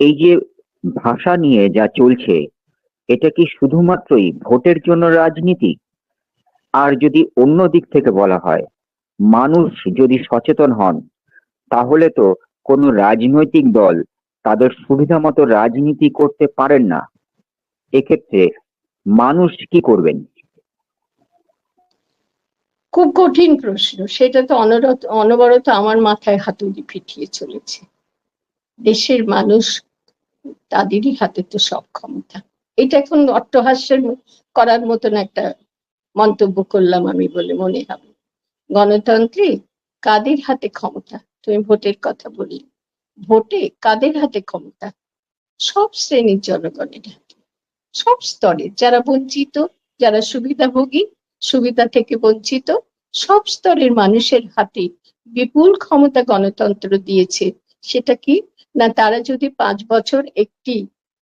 এই যে ভাষা নিয়ে যা চলছে, এটা কি শুধুমাত্রই ভোটের জন্য রাজনীতি? আর যদি অন্য দিক থেকে বলা হয়, মানুষ যদি সচেতন হন, তাহলে তো কোনো রাজনৈতিক দল তাদের সুবিধা মতো রাজনীতি করতে পারেন না। এক্ষেত্রে মানুষ কি করবেন? খুব কঠিন প্রশ্ন। সেটা তো অনরত, অনবরত আমার মাথায় হাতুড়ি ফিটিয়ে চলেছে। দেশের মানুষ তাদেরই হাতে তো সব ক্ষমতা। এটা এখন অট্টহাস্যের করার মতন একটা মন্তব্য করলাম আমি বলে মনে হবে। গণতন্ত্রে কাদের হাতে ক্ষমতা? তুমি ভোটের কথা বলি ভোটে কাদের হাতে ক্ষমতা? সব শ্রেণির জনগণের হাতে। সব স্তরে। যারা বঞ্চিত, যারা সুবিধাভোগী, সুবিধা থেকে বঞ্চিত, সব স্তরের মানুষের হাতে বিপুল ক্ষমতা গণতন্ত্র দিয়েছে। সেটা কি না, তারা যদি পাঁচ বছর একটি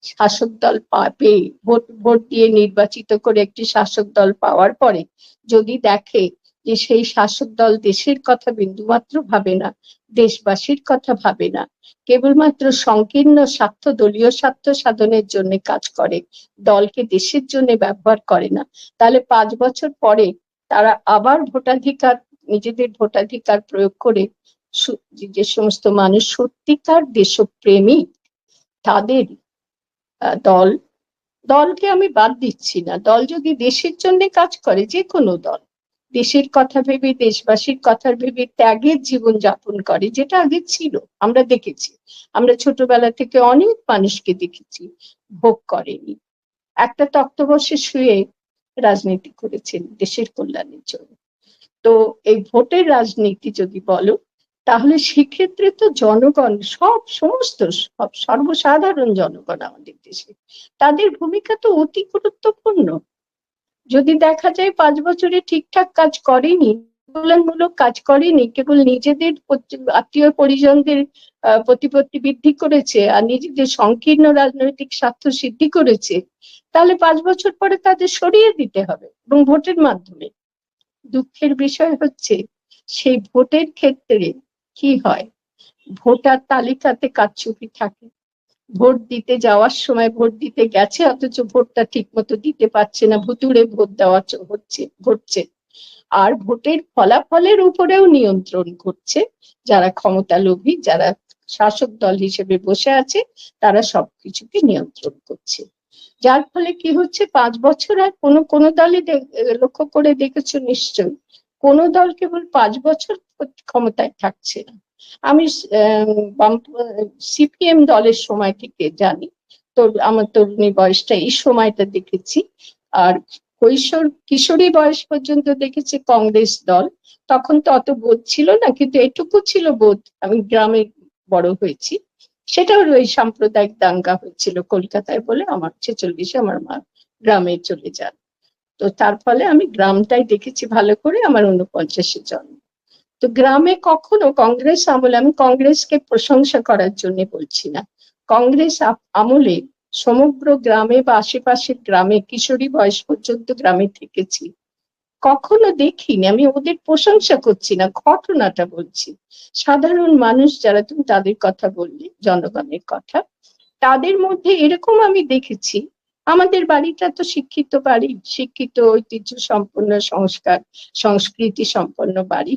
শাসক দল পেয়ে ভোট ভোট দিয়ে নির্বাচিত করে একটি শাসক দল পাওয়ার পরে যদি দেখে যে সেই শাসক দল দেশের কথা বিন্দুমাত্র ভাবে না, দেশবাসীর কথা ভাবে না, কেবলমাত্র সংকীর্ণ স্বার্থ, দলীয় স্বার্থ সাধনের জন্য কাজ করে, দলকে দেশের জন্য ব্যবহার করে না, তাহলে পাঁচ বছর পরে তারা আবার ভোটাধিকার, নিজেদের ভোটাধিকার প্রয়োগ করে যে সমস্ত মানুষ সত্যিকার দেশপ্রেমিক, তাদের দল, দলকে আমি বাদ দিচ্ছি না। দল যদি দেশের জন্য কাজ করে যে কোনো দল, দেশের কথা ভেবে, দেশবাসীর কথা ভেবে ত্যাগের জীবন যাপন করে, যেটা আগে ছিল, আমরা দেখেছি। আমরা ছোটবেলা থেকে অনেক মানুষকে দেখেছি, ভোগ করেনি। একটা তক্তবর্ষে শুয়ে রাজনীতি করেছেন দেশের কল্যাণের জন্য। তো এই ভোটের রাজনীতি যদি বলো তাহলে সেক্ষেত্রে তো জনগণ, সব সমস্ত, সব সর্বসাধারণ জনগণ আমাদের দেশে, তাদের ভূমিকা তো অতি গুরুত্বপূর্ণ। যদি দেখা যায় পাঁচ বছরে ঠিকঠাক কাজ করেনি কাজ করেনি, কেবল নিজেদের আত্মীয় পরিজনদের প্রতিপত্তি বৃদ্ধি করেছে আর নিজেদের সংকীর্ণ রাজনৈতিক স্বার্থ সিদ্ধি করেছে, তাহলে পাঁচ বছর পরে তাদের সরিয়ে দিতে হবে এবং ভোটের মাধ্যমে। দুঃখের বিষয় হচ্ছে, সেই ভোটের ক্ষেত্রে কি হয়? ভোটার তালিকাতে কারচুপি থাকে। ভোট দিতে যাওয়ার সময় ভোট দিতে গেছে, অথচ ভোটটা ঠিক মতো দিতে পারছে না, ভুতুড়ে ভোট দেওয়া হচ্ছে, ঘটছে। আর ভোটের ফলাফলের উপরেও নিয়ন্ত্রণ করছে যারা ক্ষমতা লোভী, যারা শাসক দল হিসেবে বসে আছে, তারা সবকিছুকে নিয়ন্ত্রণ করছে। যার ফলে কি হচ্ছে? পাঁচ বছর আর কোনো কোনো দলে লক্ষ্য করে দেখেছ নিশ্চয় কোন দল কেবল পাঁচ বছর ক্ষমতায় থাকছে না। আমি সিপিএম দলের সময় থেকে জানি। তো আমার তরুণী বয়সটা এই সময়টা দেখেছি। আর কৈশোর, কিশোরী বয়স পর্যন্ত দেখেছি কংগ্রেস দল। তখন তো অত বোধ ছিল না, কিন্তু এটুকু ছিল বোধ। আমি গ্রামে বড় হয়েছি। সেটাও ওই সাম্প্রদায়িক দাঙ্গা হয়েছিল কলকাতায় বলে আমার ছেচল্লিশে আমার মা গ্রামে চলে যান। তো তার ফলে আমি গ্রামটাই দেখেছি ভালো করে আমার উনপঞ্চাশে জন্ম। তো গ্রামে কখনো কংগ্রেস আমলে, আমি কংগ্রেসকে প্রশংসা করার জন্য বলছি না। কংগ্রেস আমলে সমগ্র গ্রামে বা আশেপাশের গ্রামে, কিশোরী বয়স পর্যন্ত গ্রামে থেকেছি। কখনো দেখিনি, আমি ওদের প্রশংসা করছি না, ঘটনাটা বলছি। সাধারণ মানুষ যারা তুমি তাদের কথা বললি, জনগণের কথা, তাদের মধ্যে এরকম আমি দেখেছি আমাদের বাড়িটা তো শিক্ষিত বাড়ি, শিক্ষিত, ঐতিহ্য সম্পন্ন, সংস্কার, সংস্কৃতি সম্পন্ন বাড়ি।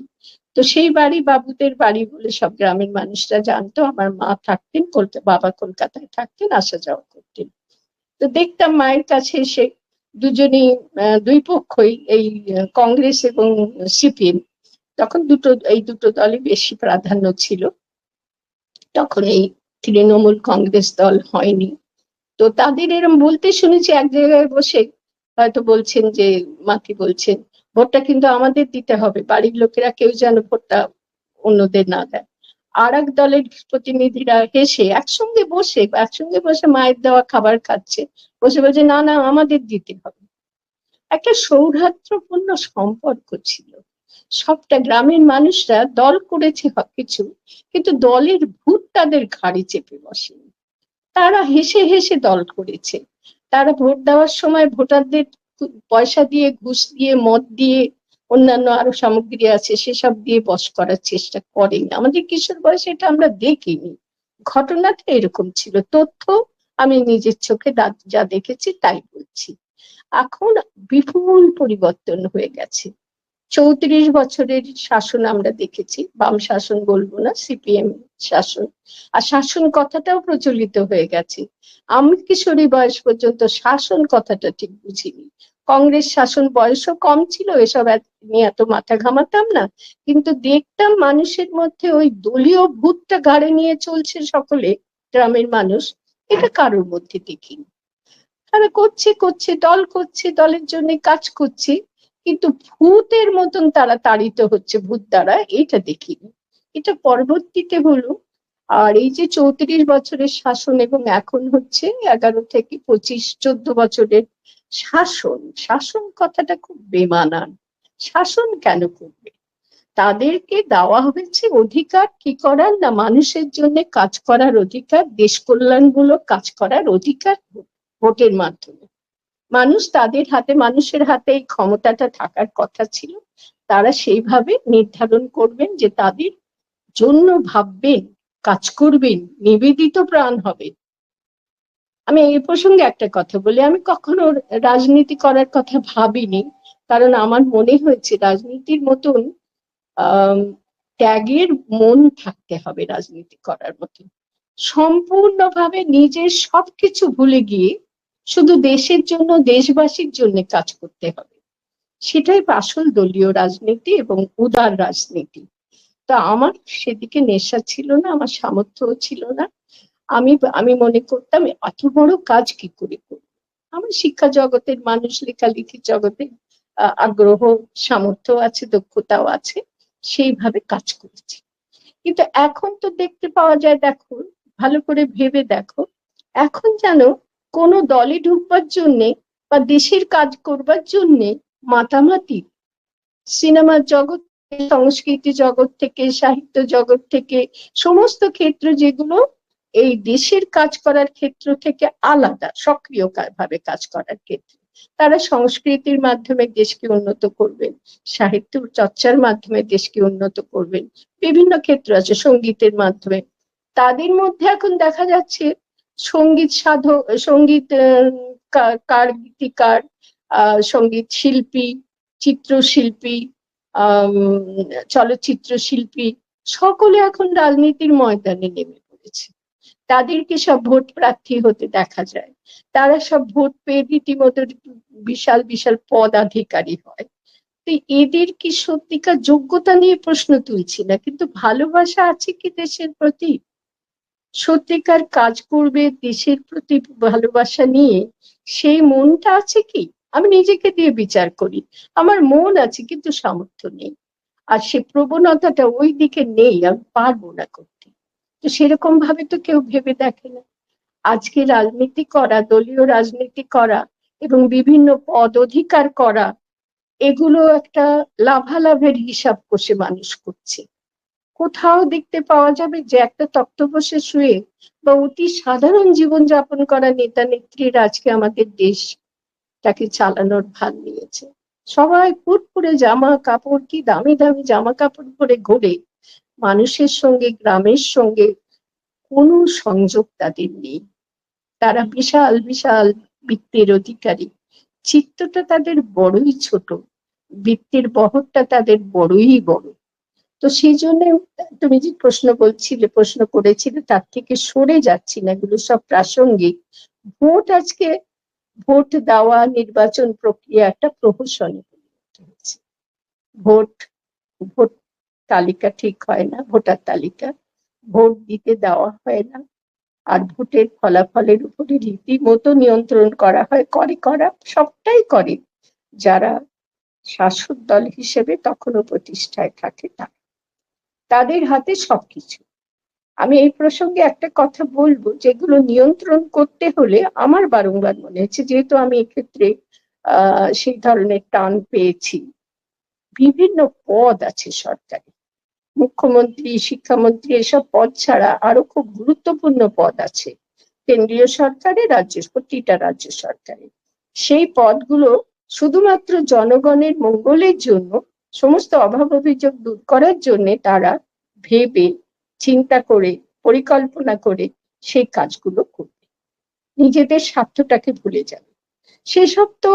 তো সেই বাড়ি বাবুদের বাড়ি বলে সব গ্রামের মানুষরা জানতো, আমার মা থাকতেন বাবা কলকাতায় থাকতেন, আসা যাওয়া করতেন। তো দেখতাম মায়ের কাছে এসে দুজনই দুই পক্ষই এই কংগ্রেস এবং সিপিএম, তখন দুটো, এই দুটো দলই বেশি প্রাধান্য ছিল। তখন এই তৃণমূল কংগ্রেস দল হয়নি। তো তাদের এরম বলতে শুনেছি, এক জায়গায় বসে হয়তো বলছেন যে, মাকে বলছেন, ভোটটা কিন্তু আমাদের দিতে হবে, বাড়ির লোকেরা কেউ যেন ভোটটা অন্যদের না দেয়। আর এক দলের প্রতিনিধিরা হেসে একসঙ্গে বসে একসঙ্গে বসে মায়ের দেওয়া খাবার খাচ্ছে, বসে বলছে, না না, আমাদের দিতে হবে। একটা সৌহার্দ্যপূর্ণ সম্পর্ক ছিল। সবটা গ্রামের মানুষরা দল করেছে কিছু কিন্তু দলের ভূত তাদের ঘাড়ে চেপে বসেনি। তারা হেসে হেসে দল করেছে। তারা ভোট দেওয়ার সময় ভোটারদের পয়সা দিয়ে, ঘুষ দিয়ে, মদ দিয়ে, অন্যান্য আরও সামগ্রী আছে, সেসব দিয়ে বস করার চেষ্টা করেনি। আমাদের কিশোর বয়সে এটা আমরা দেখিনি। ঘটনাটা এরকম ছিল। তথ্য আমি নিজের চোখে যা দেখেছি তাই বলছি। এখন বিপুল পরিবর্তন হয়ে গেছে। চৌত্রিশ বছরের শাসন আমরা দেখেছি, বাম শাসন বলব না, সিপিএম শাসন। আর শাসন কথাটাও প্রচলিত হয়ে গেছে। আমি কিশোরী বয়স পর্যন্ত শাসন কথাটা ঠিক বুঝিনি। কংগ্রেস শাসন বয়সও কম ছিল, এসব নিয়ে এত মাথা ঘামাতাম না। কিন্তু দেখতাম মানুষের মধ্যে ওই দলীয় ভূতটা গাড়ে নিয়ে চলছে সকলে, গ্রামের মানুষ। এটা কারোর মধ্যে দেখিনি। তারা করছে করছে, দল করছে, দলের জন্য কাজ করছে। কিন্তু ভূতের মতন তারা তাড়িত হচ্ছে, ভূত দ্বারা এটা দেখিনি। এটা পরবর্তীতে হলো, আর এই যে চৌত্রিশ বছরের শাসন এবং এখন হচ্ছে এগারো থেকে পঁচিশ, চোদ্দ বছরের শাসন শাসন কথাটা খুব বেমানান। শাসন কেন করবে? তাদেরকে দেওয়া হয়েছে অধিকার, কি করার? না মানুষের জন্য কাজ করার অধিকার, দেশ কল্যাণমূলক কাজ করার অধিকার ভোটের মাধ্যমে। মানুষ তাদের হাতে, মানুষের হাতে এই ক্ষমতাটা থাকার কথা ছিল। তারা সেইভাবে নির্ধারণ করবেন যে তাদের জন্য ভাববেন, কাজ করবেন, নিবেদিত প্রাণ হবে আমি এই প্রসঙ্গে একটা কথা বলি। আমি কখনো রাজনীতি করার কথা ভাবিনি, কারণ আমার মনে হয়েছে রাজনীতির মতন ত্যাগের মন থাকতে হবে রাজনীতি করার মতন। সম্পূর্ণভাবে নিজের সবকিছু ভুলে গিয়ে শুধু দেশের জন্য, দেশবাসীর জন্য কাজ করতে হবে। সেটাই আসল দলীয় রাজনীতি এবং উদার রাজনীতি। তা আমার সেদিকে নেশা ছিল না, আমার সামর্থ্যও ছিল না। আমি আমি মনে করতাম, এত বড় কাজ কি করে করব? আমার শিক্ষা জগতের মানুষ, লেখালেখির জগতে আগ্রহ, সামর্থ্য আছে, দক্ষতাও আছে, সেইভাবে কাজ করেছি। কিন্তু এখন তো দেখতে পাওয়া যায়, দেখো, ভালো করে ভেবে দেখো, এখন যেন কোনো দলে ঢুকবার জন্যে বা দেশের কাজ করবার জন্যে মাতামাতি। সিনেমার জগৎ সংস্কৃতি জগৎ থেকে, সাহিত্য জগৎ থেকে, সমস্ত ক্ষেত্র যেগুলো এই দেশের কাজ করার ক্ষেত্র থেকে আলাদা সক্রিয় ভাবে কাজ করার ক্ষেত্র। তারা সংস্কৃতির মাধ্যমে দেশকে উন্নত করবেন, সাহিত্য চর্চার মাধ্যমে দেশকে উন্নত করবেন, বিভিন্ন ক্ষেত্র আছে সঙ্গীতের মাধ্যমে। তাদের মধ্যে এখন দেখা যাচ্ছে সংগীত সাধক, সংগীত কার গীতিকার সংগীত শিল্পী, চিত্রশিল্পী চলচ্চিত্র শিল্পী, সকলে এখন রাজনীতির ময়দানে নেমে পড়েছে। তাদেরকে সব ভোট প্রার্থী হতে দেখা যায়। তারা সব ভোট পেয়ে রীতিমতো বিশাল বিশাল পদাধিকারী হয়। তো এদের কি সত্যিকার যোগ্যতা নিয়ে প্রশ্ন তুলছি না, কিন্তু ভালোবাসা আছে কি দেশের প্রতি? সত্যিকার কাজ করবে দেশের প্রতি ভালোবাসা নিয়ে, সেই মনটা আছে কি? আমি নিজেকে দিয়ে বিচার করি। আমার মন আছে কিন্তু সামর্থ্য নেই। আর সে প্রবণতাটা ওই দিকে নেই, আমি পারব না করতে। তো সেরকম ভাবে তো কেউ ভেবে দেখে না। আজকে রাজনীতি করা, দলীয় রাজনীতি করা এবং বিভিন্ন পদ অধিকার করা, এগুলো একটা লাভালাভের হিসাব কষে মানুষ করছে। কোথাও দেখতে পাওয়া যাবে যে একটা তক্তপোষে শুয়ে বা অতি সাধারণ জীবন যাপন করা নেতা নেত্রীরা আজকে আমাদের দেশটাকে চালানোর ভার নিয়েছে। সবাই ফুটফুরে জামা কাপড় কি দামি দামি জামা কাপড় পরে ঘোরে? মানুষের সঙ্গে, গ্রামের সঙ্গে কোনো সংযোগ তাদের নেই। তারা বিশাল বিশাল বৃত্তের অধিকারী। চিত্তটা তাদের বড়ই ছোট, বৃত্তের বহরটা তাদের বড়ই বড়। তো সেই জন্য তুমি যে প্রশ্ন বলছিলে, প্রশ্ন করেছিলে, তার থেকে সরে যাচ্ছি না, এগুলো সব প্রাসঙ্গিক। ভোট আজকে, ভোট দেওয়া নির্বাচন প্রক্রিয়া একটা প্রহসনে পরিণত হয়েছে। ভোট ভোট তালিকা ঠিক হয় না, ভোটার তালিকা। ভোট দিতে দেওয়া হয় না, আর ভোটের ফলাফলের উপরে রীতিমতো নিয়ন্ত্রণ করা হয়, করে, করা, সবটাই করে। যারা শাসক দল হিসেবে তখনও প্রতিষ্ঠায় থাকে তারা। তাদের হাতে সবকিছু। আমি এই প্রসঙ্গে একটা কথা বলব, যেগুলো নিয়ন্ত্রণ করতে হলে আমার বারংবার মনে হচ্ছে, যেহেতু আমি এক্ষেত্রে সেই ধরনের টান পেয়েছি। বিভিন্ন পদ আছে সরকারি মুখ্যমন্ত্রী, শিক্ষামন্ত্রী, এসব পদ ছাড়া আরও খুব গুরুত্বপূর্ণ পদ আছে। কেন্দ্রীয় সরকারে, রাজ্য প্রতিটা রাজ্য সরকারে সেই পদগুলো শুধুমাত্র জনগণের মঙ্গলের জন্য সমস্ত অভাব অভিযোগ দূর করার জন্য তারা ভেবে, চিন্তা করে, পরিকল্পনা করে সেই কাজগুলো করবে। নিজেদের স্বার্থটাকে ভুলে যাবে। সেসব তো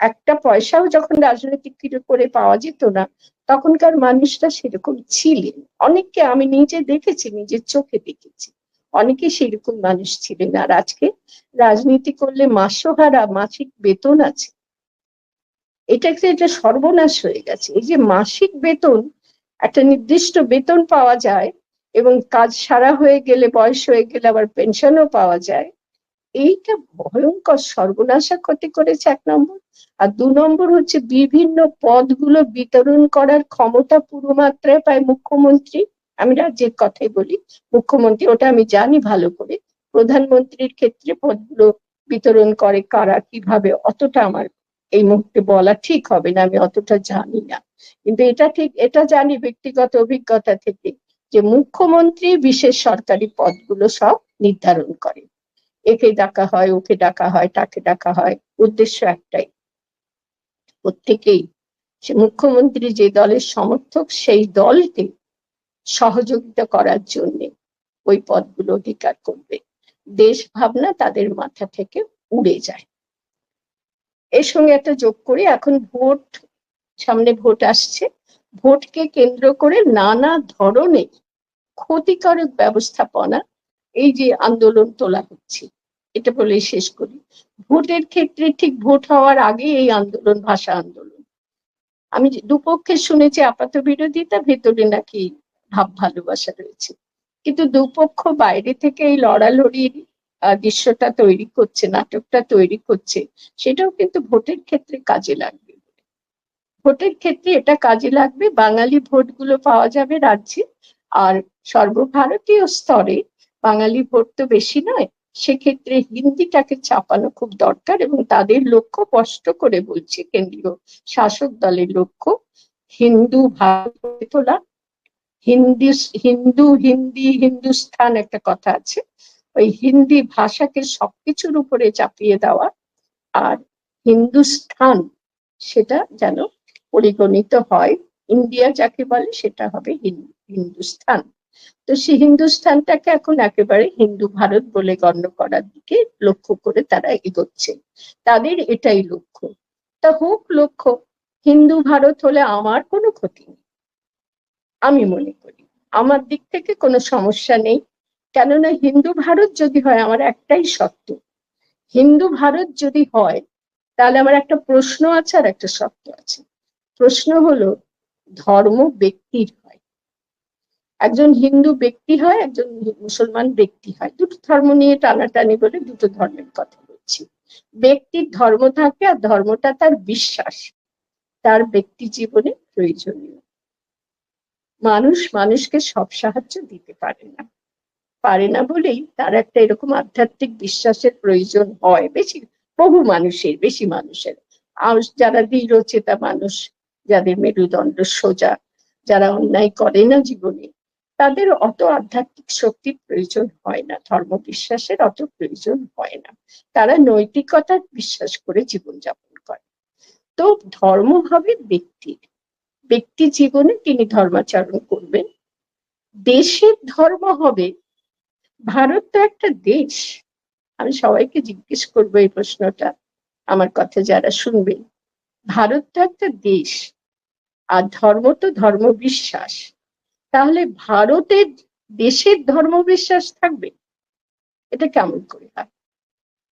একটা পয়সাও যখন রাজনৈতিক করে পাওয়া যেত না, তখনকার মানুষরা সেরকম ছিলেন। অনেককে আমি নিজে দেখেছি, নিজের চোখে দেখেছি। অনেকে সেরকম মানুষ ছিলেন। আর আজকে রাজনীতি করলে মাসহারা মাসিক বেতন আছে। এটা একটা সর্বনাশ হয়ে গেছে। এই যে মাসিক বেতন, একটা নির্দিষ্ট বেতন পাওয়া যায় এবং কাজ সারা হয়ে গেলে, বয়স হয়ে গেলে আবার পেনশনও পাওয়া যায়, এইটা ভয়ঙ্কর সর্বনাশা ক্ষতি করেছে এক নম্বর। আর দু নম্বর হচ্ছে বিভিন্ন পদগুলো বিতরণ করার ক্ষমতা পুরো মাত্রায় পায় মুখ্যমন্ত্রী। আমি রাজ্যের কথাই বলি, মুখ্যমন্ত্রী ওটা আমি জানি ভালো করে। প্রধানমন্ত্রীর ক্ষেত্রে পদগুলো বিতরণ করে কারা, কীভাবে, অতটা আমার এই মুহূর্তে বলা ঠিক হবে না, আমি অতটা জানি না। কিন্তু এটা ঠিক, এটা জানি ব্যক্তিগত অভিজ্ঞতা থেকে যে মুখ্যমন্ত্রী বিশেষ সরকারি পদগুলো সব নির্ধারণ করে। একে ডাকা হয়, ওকে ডাকা হয়, তাকে ডাকা হয়, উদ্দেশ্য একটাই। প্রত্যেকেই সে মুখ্যমন্ত্রী যে দলের সমর্থক, সেই দলকে সহযোগিতা করার জন্য ওই পদগুলো অধিকার করবে। দেশ ভাবনা তাদের মাথা থেকে উড়ে যায়। এর সঙ্গে একটা যোগ করি। এখন ভোট, সামনে ভোট আসছে। ভোটকে কেন্দ্র করে নানা ধরনের ক্ষতিকারক ব্যবস্থাপনা এই যে আন্দোলন তোলা হচ্ছে, এটা বলেই শেষ করি। ভোটের ক্ষেত্রে ঠিক ভোট হওয়ার আগে এই আন্দোলন, ভাষা আন্দোলন। আমি দুপক্ষে শুনেছি, আপাত বিরোধিতা, ভেতরে নাকি ভাব ভালোবাসা রয়েছে। কিন্তু দুপক্ষ বাইরে থেকে এই লড়ালড়ির দৃশ্যটা তৈরি করছে, নাটকটা তৈরি করছে, সেটাও কিন্তু ভোটের ক্ষেত্রে কাজে লাগবে। ভোটের ক্ষেত্রে এটা কাজে লাগবে, বাঙালি ভোটগুলো পাওয়া যাবে রাজ্যে, আর সর্বভারতীয় স্তরে বাঙালি ভোট তো বেশি নয়, সেক্ষেত্রে হিন্দিটাকে চাপানো খুব দরকার এবং তাদের লক্ষ্য স্পষ্ট করে বলছে কেন্দ্রীয় শাসক দলের লক্ষ্য, হিন্দু ভারত তোলা। হিন্দি, হিন্দু, হিন্দি, হিন্দুস্থান একটা কথা আছে ওই হিন্দি ভাষাকে সবকিছুর উপরে চাপিয়ে দেওয়া আর হিন্দুস্থান সেটা যেন পরিগণিত হয়। ইন্ডিয়া যাকে বলে সেটা হবে হিন্দুস্থান। তো সেই হিন্দুস্থানটাকে এখন একেবারে হিন্দু ভারত বলে গণ্য করার দিকে লক্ষ্য করে তারা এগোচ্ছে। তাদের এটাই লক্ষ্য। তা হোক লক্ষ্য, হিন্দু ভারত হলে আমার কোনো ক্ষতি নেই। আমি মনে করি। আমার দিক থেকে কোনো সমস্যা নেই। কেননা হিন্দু ভারত যদি হয়, আমার একটাই সত্য হিন্দু ভারত যদি হয়, তাহলে আমার একটা প্রশ্ন আছে আর একটা সত্য আছে। প্রশ্ন হলো, ধর্ম ব্যক্তির হয়। একজন হিন্দু ব্যক্তি হয়, একজন মুসলমান ব্যক্তি হয়। দুটো ধর্ম নিয়ে টানাটানি বলে দুটো ধর্মের কথা বলছি। ব্যক্তির ধর্ম থাকে আর ধর্মটা তার বিশ্বাস। তার ব্যক্তি জীবনে প্রয়োজনীয়। মানুষ মানুষকে সব সাহায্য দিতে পারে না। পারে না বলেই তার একটা এরকম আধ্যাত্মিক বিশ্বাসের প্রয়োজন হয়। বেশি, বহু মানুষের, বেশি মানুষের। আর যারা দৃঢ়চেতা মানুষ, যাদের মেরুদণ্ড সোজা, যারা অন্যায় করে না জীবনে, তাদের অত আধ্যাত্মিক শক্তির প্রয়োজন হয় না ধর্ম বিশ্বাসের অত প্রয়োজন হয় না। তারা নৈতিকতার বিশ্বাস করে জীবনযাপন করে। তো ধর্ম হবে ব্যক্তির ব্যক্তি জীবনে তিনি ধর্মাচরণ করবেন। দেশের ধর্ম হবে ভারত তো একটা দেশ। আমি সবাইকে জিজ্ঞেস করব এই প্রশ্নটা। আমার কথা যারা শুনবেন ভারত তো একটা দেশ, আর ধর্ম তো ধর্ম বিশ্বাস তাহলে ভারতের দেশের ধর্ম বিশ্বাস থাকবে? এটা কেমন করে হয়?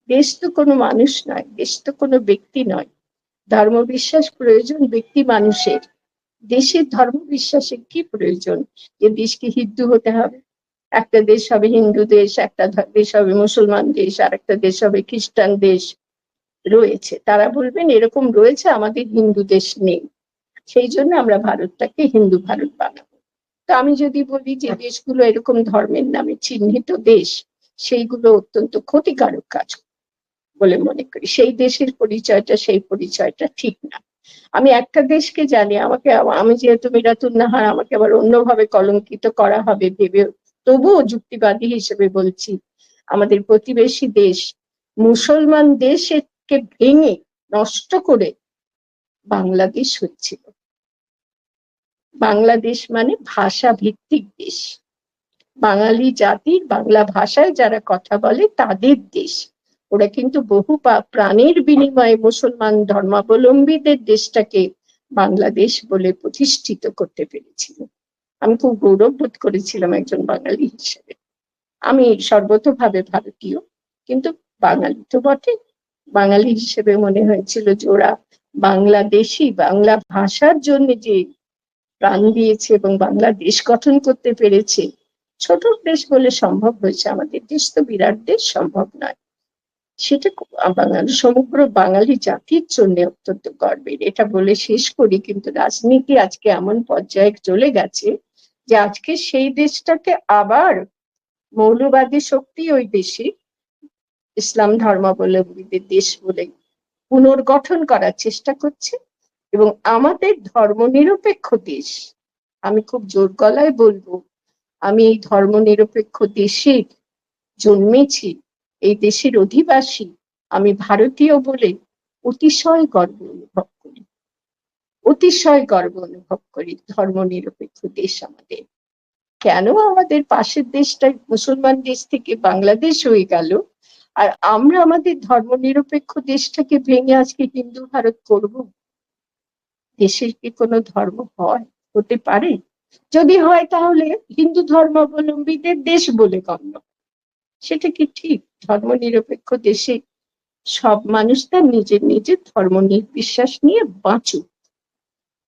দেশ তো কোনো মানুষ নয়, দেশ তো কোনো ব্যক্তি নয়। ধর্ম বিশ্বাস প্রয়োজন ব্যক্তি মানুষের। দেশের ধর্ম বিশ্বাসের কি প্রয়োজন? যে দেশকে হিন্দু হতে হবে একটা দেশ হবে হিন্দু দেশ, একটা দেশ হবে মুসলমান দেশ, আর একটা দেশ হবে খ্রিস্টান দেশ রয়েছে। তারা বলবেন, এরকম রয়েছে, আমাদের হিন্দু দেশ নেই। সেই জন্য আমরা ভারতটাকে হিন্দু ভারত বানাবো। তো আমি যদি বলি যে দেশগুলো এরকম ধর্মের নামে চিহ্নিত দেশ, সেইগুলো অত্যন্ত ক্ষতিকারক কাজ বলে মনে করি। সেই দেশের পরিচয়টা, সেই পরিচয়টা ঠিক না। আমি একটা দেশকে জানি, আমাকে, আমি যেহেতু মিরাতুন নাহার আমাকে আবার অন্যভাবে কলঙ্কিত করা হবে ভেবে তবুও যুক্তিবাদী হিসেবে বলছি, আমাদের প্রতিবেশী দেশ মুসলমান দেশকে ভেঙে নষ্ট করে বাংলাদেশ হচ্ছিল। বাংলাদেশ মানে ভাষা ভিত্তিক দেশ। বাঙালি জাতির বাংলা ভাষায় যারা কথা বলে তাদের দেশ। ওরা কিন্তু বহু প্রাণের বিনিময়ে মুসলমান ধর্মাবলম্বীদের দেশটাকে বাংলাদেশ বলে প্রতিষ্ঠিত করতে পেরেছিল। আমি খুব গৌরব বোধ করেছিলাম একজন বাঙালি হিসেবে। আমি সর্বতভাবে ভারতীয়, কিন্তু বাঙালি তো বটে। বাঙালি হিসেবে মনে হয়েছিল যে ওরা বাংলাদেশি, বাংলা ভাষার জন্য যে প্রাণ দিয়েছে এবং বাংলাদেশ গঠন করতে পেরেছে, ছোট দেশ বলে সম্ভব হয়েছে। আমাদের দেশ তো বিরাট দেশ, সম্ভব নয়। সেটা বাঙালি সমগ্র বাঙালি জাতির জন্য অত্যন্ত গর্বের। এটা বলে শেষ করি, কিন্তু রাজনীতি আজকে এমন পর্যায়ে চলে গেছে যে আজকে সেই দেশটাকে আবার মৌলবাদী শক্তি ওই দেশে ইসলাম ধর্মাবলম্বীদের দেশ বলে পুনর্গঠন করার চেষ্টা করছে এবং আমাদের ধর্মনিরপেক্ষ দেশ, আমি খুব জোর গলায় বলব, আমি এই ধর্মনিরপেক্ষ দেশের জন্মেছি, এই দেশের অধিবাসী, আমি ভারতীয় বলে অতিশয় গর্ব অনুভব অতিশয় গর্ব অনুভব করি ধর্মনিরপেক্ষ দেশ আমাদের। কেন আমাদের পাশের দেশটাই মুসলমান দেশ থেকে বাংলাদেশ হয়ে গেল? আর আমরা আমাদের ধর্মনিরপেক্ষ দেশটাকে ভেঙে আজকে হিন্দু ভারত করব? দেশের কি কোনো ধর্ম হয়? হতে পারে? যদি হয় তাহলে হিন্দু ধর্মাবলম্বীদের দেশ বলে গণ্য সেটা কি ঠিক? ধর্মনিরপেক্ষ দেশে সব মানুষ তার নিজের নিজের ধর্ম নির্বিশ্বাস নিয়ে বাঁচুক?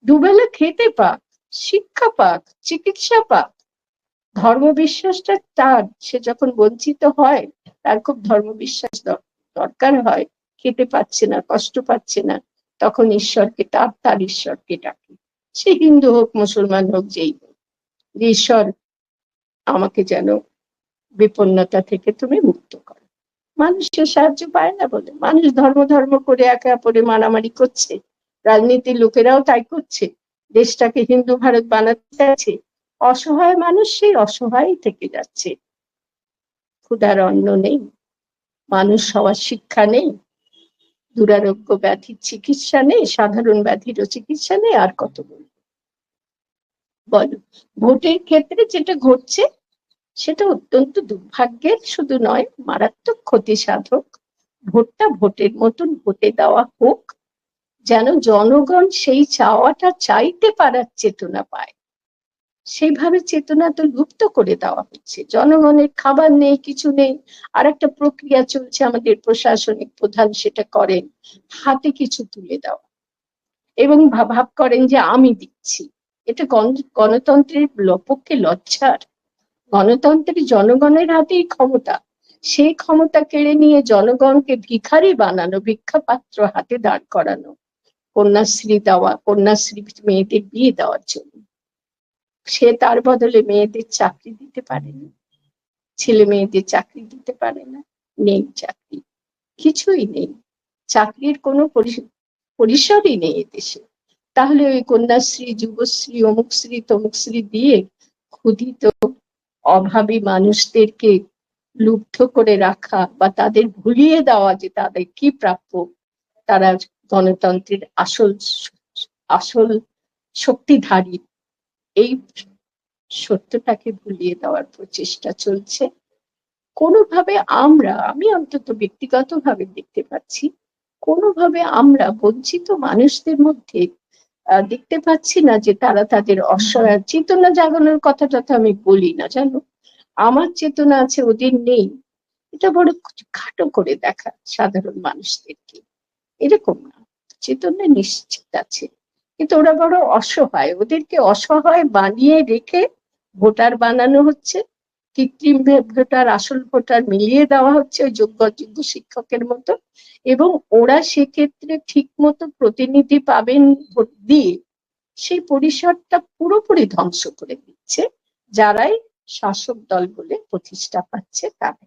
দুবেলা খেতে পাক, শিক্ষা পাক, চিকিৎসা পাক। ধর্ম বিশ্বাসটা তার, সে যখন বঞ্চিত হয়, তার খুব ধর্ম বিশ্বাস দর- দরকার হয়। খেতে পাচ্ছে না, কষ্ট পাচ্ছে না, তখন ঈশ্বরকে, তার তার ঈশ্বরকে ডাকে। সে হিন্দু হোক, মুসলমান হোক, যেই হোক। যে ঈশ্বর আমাকে যেন বিপন্নতা থেকে তুমি মুক্ত করো। মানুষের সাহায্য পায় না বলে। মানুষ ধর্ম ধর্ম করে একে অপরে মারামারি করছে। রাজনীতির লোকেরাও তাই করছে। দেশটাকে হিন্দু ভারত বানাতে চাইছে। অসহায় মানুষ সেই অসহায় থেকে যাচ্ছে। ক্ষুধার অন্ন নেই, মানুষ হওয়ার শিক্ষা নেই, দুরারোগ্য ব্যাধির চিকিৎসা নেই, সাধারণ ব্যাধিরও চিকিৎসা নেই, আর কত বলব? বলো, ভোটের ক্ষেত্রে যেটা ঘটছে, সেটা অত্যন্ত দুর্ভাগ্যের, শুধু নয়, মারাত্মক ক্ষতি সাধক ভোটটা ভোটের মতন হতে দেওয়া হোক যেন জনগণ সেই চাওয়াটা চাইতে পারার চেতনা পায়। সেইভাবে চেতনা তো লুপ্ত করে দেওয়া হচ্ছে। জনগণের খাবার নেই, কিছু নেই আর একটা প্রক্রিয়া চলছে আমাদের প্রশাসনিক প্রধান সেটা করেন, হাতে কিছু তুলে দেওয়া। এবং ভাব করেন যে আমি দিচ্ছি। এটা গণ- গণতন্ত্রের পক্ষে লজ্জার। গণতন্ত্রের জনগণের হাতেই ক্ষমতা। সেই ক্ষমতা কেড়ে নিয়ে জনগণকে ভিখারি বানানো, ভিক্ষাপাত্র হাতে দাঁড় করানো। কন্যাশ্রী দেওয়া, কন্যাশ্রী মেয়েদের বিয়ে দেওয়ার জন্য। সে তার বদলে মেয়েদের চাকরি দিতে পারে না। ছেলে মেয়েদের চাকরি দিতে পারে না। নেই চাকরি। কিছুই নেই। চাকরির কোনো পরি- পরিসরই নেই এদেশে। তাহলে ওই কন্যাশ্রী, যুবশ্রী, অমুকশ্রী, তমুকশ্রী দিয়ে ক্ষুধিত, অভাবী মানুষদেরকে লুব্ধ করে রাখা বা তাদের ভুলিয়ে দেওয়া যে তাদের কি প্রাপ্য, তারা গণতন্ত্রের আসল আসল শক্তিধারী। এই সত্যটাকে ভুলিয়ে দেওয়ার প্রচেষ্টা চলছে। কোনোভাবে আমরা, আমি অন্তত ব্যক্তিগতভাবে দেখতে পাচ্ছি, কোনোভাবে আমরা বঞ্চিত মানুষদের মধ্যে দেখতে পাচ্ছি না যে তারা তাদের অসহায় চেতনা জাগানোর কথাটা তো আমি বলি না, জানো? আমার চেতনা আছে, ওদের নেই। এটা বড় খাটো করে দেখা সাধারণ মানুষদেরকে। এরকম না। চেতনা নিশ্চিত আছে। কিন্তু ওরা বড় অসহায়। ওদেরকে অসহায় বানিয়ে রেখে ভোটার বানানো হচ্ছে। কৃত্রিম ভোটার আসল ভোটার মিলিয়ে দেওয়া হচ্ছে ওই যোগ্য অযোগ্য শিক্ষকের মতো। এবং ওরা সেক্ষেত্রে ঠিক মতো প্রতিনিধি পাবেন ভোট দিয়ে, সেই পরিসরটা পুরোপুরি ধ্বংস করে দিচ্ছে, যারাই শাসক দল বলে প্রতিষ্ঠা পাচ্ছে তারা